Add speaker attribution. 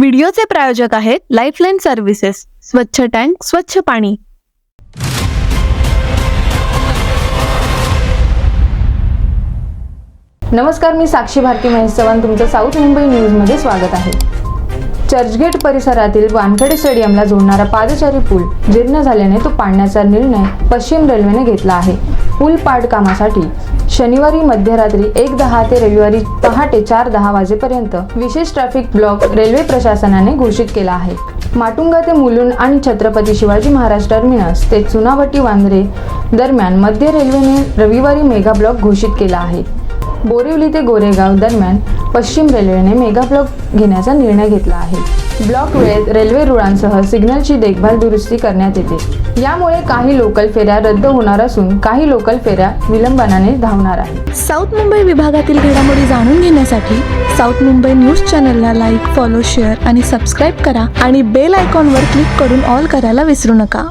Speaker 1: व्हिडिओचे प्रायोजक आहेत lifeline services स्वच्छ टँक स्वच्छ पाणी.
Speaker 2: नमस्कार मी साक्षी भारती महेश चव्हाण तुमचं साऊथ मुंबई न्यूजमध्ये स्वागत आहे. चर्चगेट परिसरातील वानखेडे स्टेडियमला जोडणारा पादचारी पूल जीर्ण झाल्याने तो पाडण्याचा निर्णय पश्चिम रेल्वेने घेतला आहे. पूल पाड कामासाठी शनिवारी मध्यरात्री एक दहा ते रविवारी पहाटे चार दहा वाजेपर्यंत विशेष ट्रॅफिक ब्लॉक रेल्वे प्रशासनाने घोषित केला आहे. माटुंगा ते मुलुंड आणि छत्रपती शिवाजी महाराज टर्मिनस ते चुनावटी वांद्रे दरम्यान मध्य रेल्वेने रविवारी मेगा ब्लॉक घोषित केला आहे. बोरिवली ते गोरेगाव दरम्यान पश्चिम रेल्वेने मेगा ब्लॉक घेण्याचा निर्णय घेतला आहे. ब्लॉक वेळेत रेल्वे रुळांसह सिग्नलची देखभाल दुरुस्ती करण्यात येते. यामुळे काही लोकल फेऱ्या रद्द होणार असून काही लोकल फेऱ्या विलंबनाने धावणार आहे
Speaker 1: साऊथ मुंबई विभागातील घडामोडी जाणून घेण्यासाठी साऊथ मुंबई न्यूज चॅनलला लाईक फॉलो शेअर आणि सबस्क्राईब करा आणि बेल आयकॉनवर क्लिक करून ऑल करायला विसरू नका.